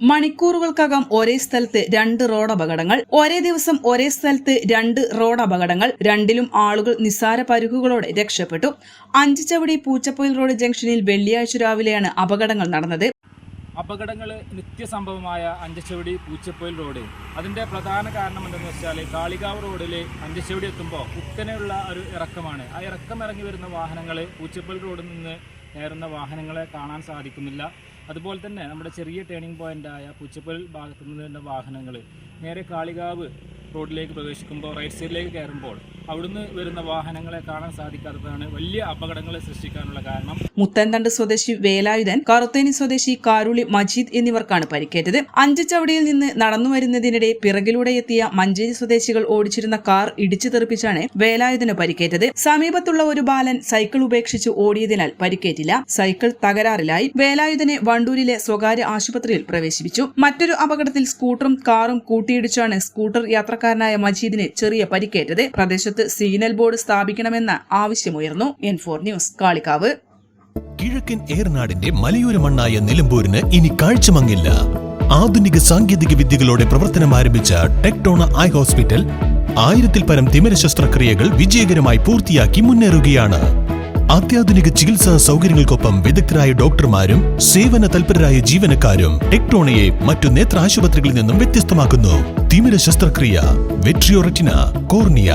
മണിക്കൂറുകൾക്കകം ഒരേ സ്ഥലത്ത് രണ്ട് റോഡ് അപകടങ്ങൾ ഒരേ ദിവസം ഒരേ സ്ഥലത്ത് രണ്ട് റോഡ് അപകടങ്ങൾ രണ്ടിലും ആളുകൾ നിസ്സാര പരുക്കുകളോടെ രക്ഷപ്പെട്ടു. അഞ്ചുചവടി പൂച്ചപ്പൊയിൽ റോഡ് ജംഗ്ഷനിൽ വെള്ളിയാഴ്ച രാവിലെയാണ് അപകടങ്ങൾ നടന്നത്. അപകടങ്ങൾ നിത്യസംഭവമായ അഞ്ചച്ചവടി പൂച്ചപ്പൊയിൽ റോഡ്. അതിന്റെ പ്രധാന കാരണം എന്തെന്ന് വെച്ചാൽ കാളികാവ് റോഡിൽ അഞ്ചച്ചവടി എത്തുമ്പോൾ കുത്തനെയുള്ള ഒരു ഇറക്കമാണ്. ആ ഇറക്കം ഇറങ്ങി വരുന്ന വാഹനങ്ങൾ പൂച്ചപ്പൊയിൽ റോഡിൽ നിന്ന് കയറുന്ന വാഹനങ്ങളെ കാണാൻ സാധിക്കുന്നില്ല. അതുപോലെ തന്നെ നമ്മുടെ ചെറിയ ടേണിംഗ് പോയിന്റായ പുച്ചപ്പൽ ഭാഗത്തു നിന്ന് വരുന്ന വാഹനങ്ങൾ നേരെ കാളികാവ് റോഡിലേക്ക് പ്രവേശിക്കുമ്പോൾ റൈറ്റ് സൈഡിലേക്ക് കയറുമ്പോൾ അവിടുന്ന് വരുന്ന വാഹനങ്ങളെ കാണാൻ സാധിക്കാത്തതാണ് വലിയ അപകടങ്ങളെ സൃഷ്ടിക്കാനുള്ള കാരണം. മുത്തൻതണ്ട് സ്വദേശി വേലായുധൻ കറുത്തേനി സ്വദേശി കാരുളി മജീദ് എന്നിവർക്കാണ് പരിക്കേറ്റത്. അഞ്ചുചവടിയിൽ നിന്ന് നടന്നു വരുന്നതിനിടെ പിറകിലൂടെ എത്തിയ മഞ്ചേരി സ്വദേശികൾ ഓടിച്ചിരുന്ന കാർ ഇടിച്ചു തെറിപ്പിച്ചാണ് വേലായുധന് പരിക്കേറ്റത്. സമീപത്തുള്ള ഒരു ബാലൻ സൈക്കിൾ ഉപേക്ഷിച്ച് ഓടിയതിനാൽ പരിക്കേറ്റില്ല. സൈക്കിൾ തകരാറിലായി. വേലായുധനെ വണ്ടൂരിലെ സ്വകാര്യ ആശുപത്രിയിൽ പ്രവേശിപ്പിച്ചു. മറ്റൊരു അപകടത്തിൽ സ്കൂട്ടറും കാറും കൂട്ടിയിടിച്ചാണ് സ്കൂട്ടർ യാത്രക്കാരനായ മജീദിന് ചെറിയ പരിക്കേറ്റത്. പ്രദേശത്ത് സിഗ്നൽ ബോർഡ് സ്ഥാപിക്കണമെന്ന ആവശ്യമുയർന്നു. എൻ ഫോർ ന്യൂസ് കാളിക്കാവ് കിഴക്കൻ ഏറനാടിന്റെ മലയോര മണ്ണായ നിലമ്പൂരിന് ഇനി കാഴ്ചമങ്ങില്ല. ആധുനിക സാങ്കേതിക വിദ്യകളോടെ പ്രവർത്തനം ആരംഭിച്ച ടെക്ടോണ ഐ ഹോസ്പിറ്റൽ ആയിരത്തിൽ പരം തിമിര ശസ്ത്രക്രിയകൾ വിജയകരമായി പൂർത്തിയാക്കി മുന്നേറുകയാണ്. അത്യാധുനിക ചികിത്സാ സൗകര്യങ്ങൾക്കൊപ്പം വിദഗ്ധരായ ഡോക്ടർമാരും സേവന തൽപരരായ ജീവനക്കാരും ടെക്ടോണയെ മറ്റു നേത്ര ആശുപത്രികളിൽ നിന്നും വ്യത്യസ്തമാക്കുന്നു. തിമിര ശസ്ത്രക്രിയ vitreoretina cornea.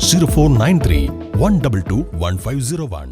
Zero four nine three one double two one five zero one